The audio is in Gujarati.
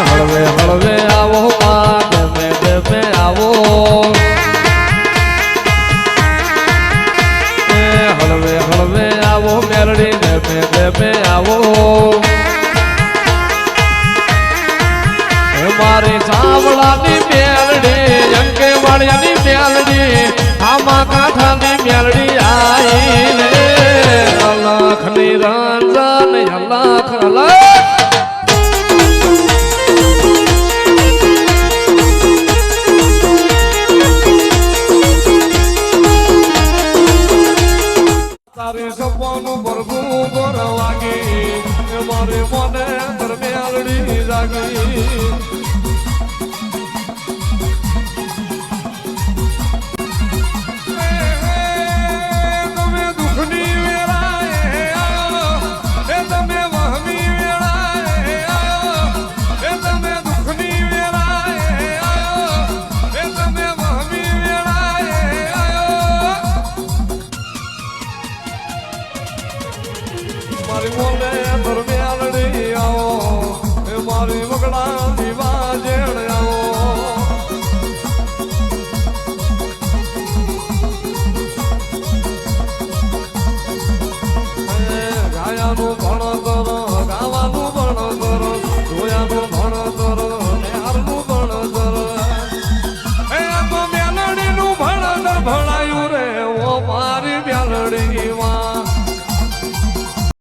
હળવે હળવે આવો માં ડેમે ડેમે આવો. હળવે હળવે આવો, મેરડી ડેમે ડેમે આવો. મારી સાવળાની મેલડી અંકે વાળિયાની મેલડી આમાં કાંઠાની મેલડી તારી સપનું ભરવું ગોરવાગી એ મારી મને દરમિયાલડી જાગી. મારી મોલે ધર્મ્યાલડી આવો. એ મારી વગડા દીવા જેણ આવો. ગાયાનું